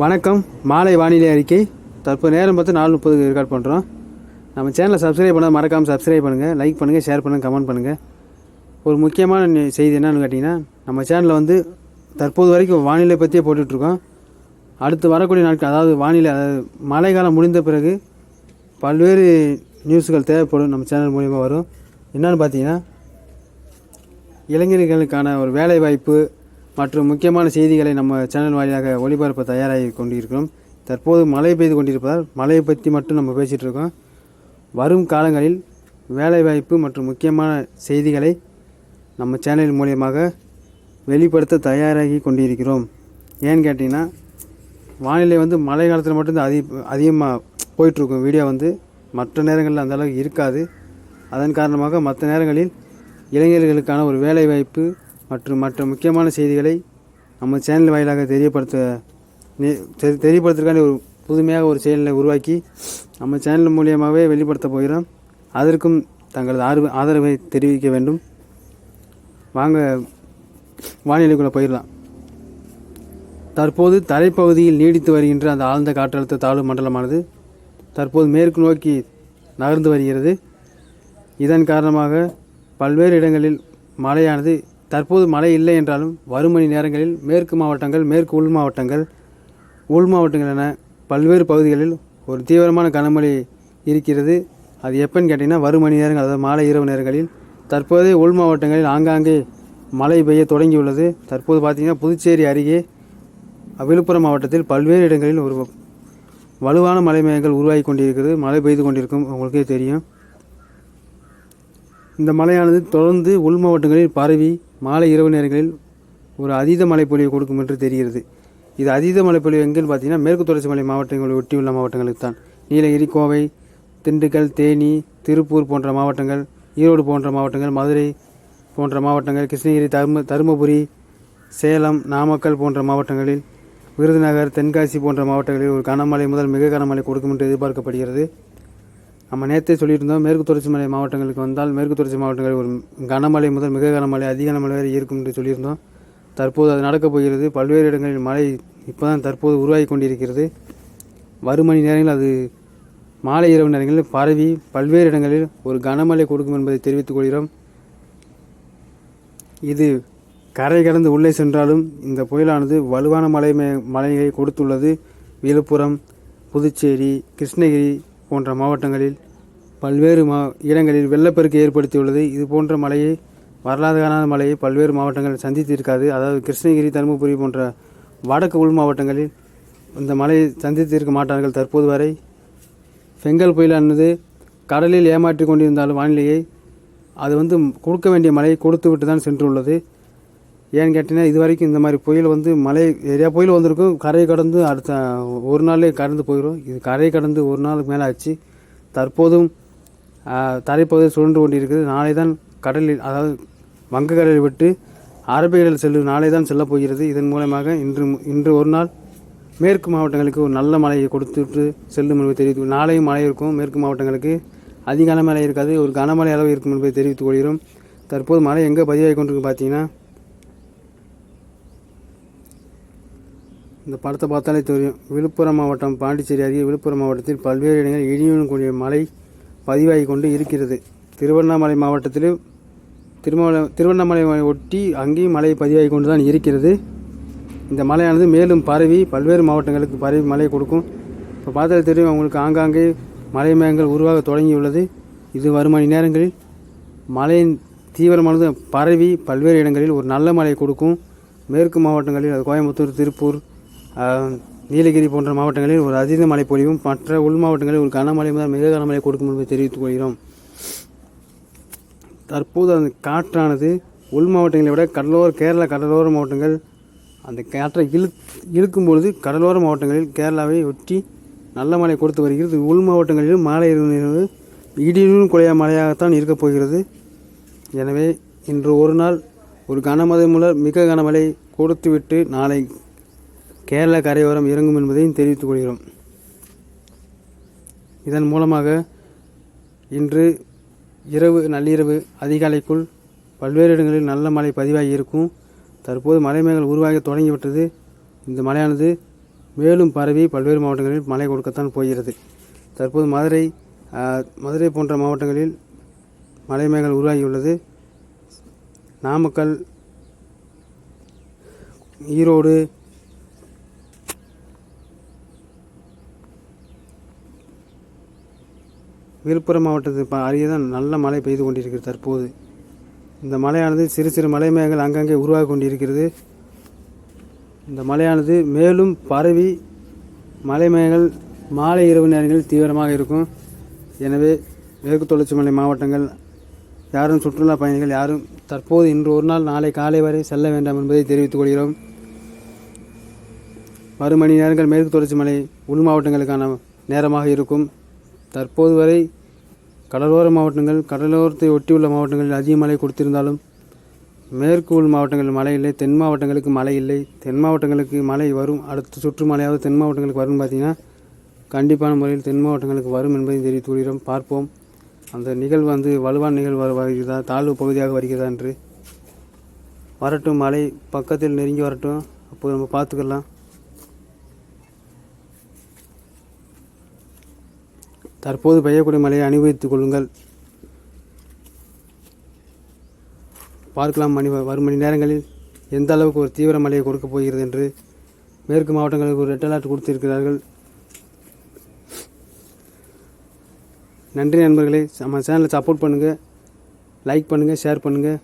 வணக்கம். மாலை வானிலை அறிக்கை. தற்போது நேரம் பார்த்து நாலு முப்பதுக்கு ரெக்கார்ட் பண்ணுறோம் நம்ம சேனலை சப்ஸ்கிரைப் பண்ணால் மறக்காமல் சப்ஸ்கிரைப் பண்ணுங்கள் லைக் பண்ணுங்கள் ஷேர் பண்ணுங்கள் கமெண்ட் பண்ணுங்கள் ஒரு முக்கியமான செய்தி என்னென்னு கேட்டிங்கன்னா நம்ம சேனலில் வந்து தற்போது வரைக்கும் வானிலை பற்றியே போட்டுட்ருக்கோம். அடுத்து வரக்கூடிய நாட்கள் அதாவது வானிலை அதாவது மழை காலம் முடிந்த பிறகு பல்வேறு நியூஸ்கள் தேவைப்படும் நம்ம சேனல் மூலிமா வரும். என்னன்னு பார்த்தீங்கன்னா இளைஞர்களுக்கான ஒரு வேலைவாய்ப்பு மற்றும் முக்கியமான செய்திகளை நம்ம சேனல் வாயிலாக ஒளிபரப்ப தயாராகி கொண்டிருக்கிறோம். தற்போது மழை பெய்து கொண்டிருப்பதால் மழையை பற்றி மட்டும் நம்ம பேசிகிட்டு இருக்கோம். வரும் காலங்களில் வேலைவாய்ப்பு மற்றும் முக்கியமான செய்திகளை நம்ம சேனல் மூலியமாக வெளிப்படுத்த தயாராகி கொண்டிருக்கிறோம். ஏன்னு கேட்டிங்கன்னா வானிலை வந்து மழை காலத்தில் மட்டும்தான் அதிக அதிகமாக போயிட்டுருக்கும் வீடியோ வந்து மற்ற நேரங்களில் அந்தளவுக்கு இருக்காது. அதன் காரணமாக மற்ற நேரங்களில் இளைஞர்களுக்கான ஒரு வேலைவாய்ப்பு மற்றும் மற்ற முக்கியமான செய்திகளை நம்ம சேனல் வாயிலாக தெரியப்படுத்த தெரி- தெரியப்படுத்துறதுக்கான ஒரு புதுமையாக ஒரு செயலை உருவாக்கி நம்ம சேனல் மூலியமாகவே வெளிப்படுத்த போகிறோம். அதற்கும் தங்களது ஆர்வ ஆதரவை தெரிவிக்க வேண்டும். வாங்க வானிலைக்குள்ளே போயிடலாம். தற்போது தரைப்பகுதியில் நீடித்து வருகின்ற அந்த ஆழ்ந்த காற்றழுத்த தாழ்வு மண்டலமானது தற்போது மேற்கு நோக்கி நகர்ந்து வருகிறது. இதன் காரணமாக பல்வேறு இடங்களில் மழையானது தற்போது மழை இல்லை என்றாலும் வரும் மணி நேரங்களில் மேற்கு மாவட்டங்கள் மேற்கு உள் மாவட்டங்கள் உள் மாவட்டங்கள் என பல்வேறு பகுதிகளில் ஒரு தீவிரமான கனமழை இருக்கிறது. அது எப்போன்னு கேட்டிங்கன்னா வரும் மணி நேரங்கள் அதாவது மாலை இரவு நேரங்களில் தற்போதைய உள் மாவட்டங்களில் ஆங்காங்கே மழை பெய்ய தொடங்கியுள்ளது. தற்போது பார்த்திங்கன்னா புதுச்சேரி அருகே விழுப்புரம் மாவட்டத்தில் பல்வேறு இடங்களில் ஒரு வலுவான மழை மேகங்கள் உருவாகி கொண்டிருக்கிறது. மழை பெய்து கொண்டிருக்கும் உங்களுக்கே தெரியும். இந்த மழையானது தொடர்ந்து உள் மாவட்டங்களில் பரவி மாலை இரவு நேரங்களில் ஒரு அதீத மழைப்பொழிவை கொடுக்கும் என்று தெரிகிறது. இது அதீத மழைப்பொழிவு எங்கேன்னு பார்த்தீங்கன்னா மேற்கு தொடர்ச்சி மலை மாவட்டங்களை ஒட்டியுள்ள மாவட்டங்களுக்கு தான். நீலகிரி கோவை திண்டுக்கல் தேனி திருப்பூர் போன்ற மாவட்டங்கள் ஈரோடு போன்ற மாவட்டங்கள் மதுரை போன்ற மாவட்டங்கள் கிருஷ்ணகிரி தரும தருமபுரி சேலம் நாமக்கல் போன்ற மாவட்டங்களில் விருதுநகர் தென்காசி போன்ற மாவட்டங்களில் ஒரு கனமழை முதல் மிக கனமழை கொடுக்கும் என்று எதிர்பார்க்கப்படுகிறது. நம்ம நேற்றே சொல்லியிருந்தோம் மேற்கு தொடர்ச்சி மலை மாவட்டங்களுக்கு வந்தால் மேற்கு தொடர்ச்சி மாவட்டங்களில் ஒரு கனமழை முதல் மிக கனமழை அதிக கனமழை வரை இருக்கும் என்று சொல்லியிருந்தோம். தற்போது அது நடக்கப் போகிறது. பல்வேறு இடங்களில் மழை இப்போதான் தற்போது உருவாகி கொண்டிருக்கிறது. வரும் மணி நேரங்களில் அது மாலை இரவு நேரங்களில் பரவி பல்வேறு இடங்களில் ஒரு கனமழை கொடுக்கும் என்பதை தெரிவித்துக் கொள்கிறோம். இது கரை கடந்து உள்ளே சென்றாலும் இந்த புயலானது வலுவான மலை மே மழையை கொடுத்துள்ளது. விழுப்புரம் புதுச்சேரி கிருஷ்ணகிரி போன்ற மாவட்டங்களில் பல்வேறு மா இடங்களில் வெள்ளப்பெருக்கு ஏற்படுத்தியுள்ளது. இது போன்ற மழையை வரலாறு காணாத மழையை பல்வேறு மாவட்டங்கள் சந்தித்திருக்காது. அதாவது கிருஷ்ணகிரி தருமபுரி போன்ற வடக்கு உள் மாவட்டங்களில் இந்த மழையை சந்தித்திருக்க மாட்டார்கள். தற்போது வரை செங்கல் புயலானது கடலில் ஏமாற்றி கொண்டிருந்தாலும் வானிலையை அது வந்து கொடுக்க வேண்டிய மழையை கொடுத்து விட்டு தான் சென்றுள்ளது. ஏன்னு கேட்டிங்கன்னா இது வரைக்கும் இந்த மாதிரி புயல் வந்து மலை நிறையா புயல் வந்திருக்கும். கரை கடந்து அடுத்த ஒரு நாளே கடந்து போயிடும் இது கரை கடந்து ஒரு நாளுக்கு மேலே ஆச்சு. தற்போதும் தரைப்பகுதியில் சுழன்று கொண்டிருக்குது. நாளை தான் கடலில் அதாவது வங்கக்கடலில் விட்டு அரபிக்கடல் செல்லும் நாளை தான் செல்லப்போகிறது இதன் மூலமாக இன்று இன்று ஒரு நாள் மேற்கு மாவட்டங்களுக்கு ஒரு நல்ல மழையை கொடுத்துட்டு செல்லும் என்பதை தெரிவித்து நாளையும் மழை இருக்கும். மேற்கு மாவட்டங்களுக்கு அதிக கனமழை இருக்காது. ஒரு கனமழை அளவு இருக்கும் என்பதை தெரிவித்துக் கொள்கிறோம். தற்போது மழை எங்கே பதிவாகி கொண்டிருக்கு பார்த்தீங்கன்னா இந்த படத்தை பார்த்தாலே தெரியும். விழுப்புரம் மாவட்டம் பாண்டிச்சேரி அருகே விழுப்புரம் மாவட்டத்தில் பல்வேறு இடங்களில் இடியுடன் கூடிய மழை பதிவாகி கொண்டு இருக்கிறது. திருவண்ணாமலை மாவட்டத்திலும் திருமலை திருவண்ணாமலை ஒட்டி அங்கேயும் மழை பதிவாகி கொண்டு தான் இருக்கிறது. இந்த மழையானது மேலும் பரவி பல்வேறு மாவட்டங்களுக்கு பரவி மழை கொடுக்கும். இப்போ பார்த்தாலே தெரியும் அவங்களுக்கு ஆங்காங்கே மழை மேகங்கள் உருவாக தொடங்கியுள்ளது. இது வரும் மணி நேரங்களில் மழையின் தீவிரமானது பரவி பல்வேறு இடங்களில் ஒரு நல்ல மழை கொடுக்கும். மேற்கு மாவட்டங்களில் அது கோயம்புத்தூர் திருப்பூர் நீலகிரி போன்ற மாவட்டங்களில் ஒரு அதீத மழை பொழிவும் மற்ற உள் மாவட்டங்களில் ஒரு கனமழை முதல் மிக கனமழை கொடுக்கும் என்பதை தெரிவித்துக் கொள்கிறோம். தற்போது அந்த காற்றானது உள் மாவட்டங்களை விட கடலோர கேரளா கடலோர மாவட்டங்கள் அந்த காற்றை இழு இழுக்கும் பொழுது கடலோர மாவட்டங்களில் கேரளாவை ஒட்டி நல்ல மழை கொடுத்து வருகிறது. உள் மாவட்டங்களிலும் மாலை இரவு இடியுடன் குறைய மழையாகத்தான் இருக்கப் போகிறது. எனவே இன்று ஒரு நாள் ஒரு கனமழை முதல் மிக கனமழை கொடுத்துவிட்டு நாளை கேரள கரையோரம் இறங்கும் என்பதையும் தெரிவித்துக் கொள்கிறோம். இதன் மூலமாக இன்று இரவு நள்ளிரவு அதிகாலைக்குள் பல்வேறு இடங்களில் நல்ல மழை பதிவாகி இருக்கும். தற்போது மழை உருவாக தொடங்கிவிட்டது. இந்த மழையானது மேலும் பரவி பல்வேறு மாவட்டங்களில் மழை கொடுக்கத்தான் போகிறது. தற்போது மதுரை மதுரை போன்ற மாவட்டங்களில் மழை உருவாகியுள்ளது. நாமக்கல் ஈரோடு விழுப்புரம் மாவட்டத்துக்கு ப- அருகே தான் நல்ல மழை பெய்து கொண்டிருக்கிறது தற்போது. இந்த மழையானது சிறு சிறு மலை மேகங்கள் அங்கங்கே உருவாகி கொண்டிருக்கிறது. இந்த மழையானது மேலும் பரவி மலை மேகங்கள் மாலை இரவு நேரங்களில் தீவிரமாக இருக்கும். எனவே மேற்கு தொடர்ச்சி மலை மாவட்டங்கள் யாரும் சுற்றுலா பயணிகள் யாரும் தற்போது இன்று ஒரு நாள் நாளை காலை வரை செல்ல வேண்டாம் என்பதை தெரிவித்துக் கொள்கிறோம். மறு மணி நேரங்கள் மேற்கு தொடர்ச்சி மலை உள் மாவட்டங்களுக்கான நேரமாக இருக்கும். தற்போது வரை கடலோர மாவட்டங்கள் கடலோரத்தை ஒட்டியுள்ள மாவட்டங்களில் அதிக மழை கொடுத்திருந்தாலும் மேற்கு உள் மாவட்டங்களில் மழை இல்லை தென் மாவட்டங்களுக்கு மழை இல்லை. தென் மாவட்டங்களுக்கு மழை வரும் அடுத்த சுற்று மழையாவது தென் மாவட்டங்களுக்கு வரும்னு பார்த்தீங்கன்னா கண்டிப்பான முறையில் தென் மாவட்டங்களுக்கு வரும் என்பதை தெரிவித்து கொள்கிறோம். பார்ப்போம். அந்த நிகழ்வு வந்து வலுவான நிகழ்வு வருகிறதா தாழ்வு பகுதியாக வருகிறதா என்று. வரட்டும் மழை பக்கத்தில் நெருங்கி வரட்டும். அப்போது நம்ம பார்த்துக்கலாம். தற்போது பெய்யக்கூடிய மழையை அனுபவித்துக் கொள்ளுங்கள். பார்க்கலாம் மணி வரும் மணி நேரங்களில் எந்த அளவுக்கு ஒரு தீவிர மழையை கொடுக்கப் போகிறது என்று மேற்கு மாவட்டங்களுக்கு ஒரு ரெட் அலர்ட் கொடுத்திருக்கிறார்கள். நன்றி நண்பர்களே. நம்ம சேனலை சப்போர்ட் பண்ணுங்கள் லைக் பண்ணுங்கள் ஷேர் பண்ணுங்கள்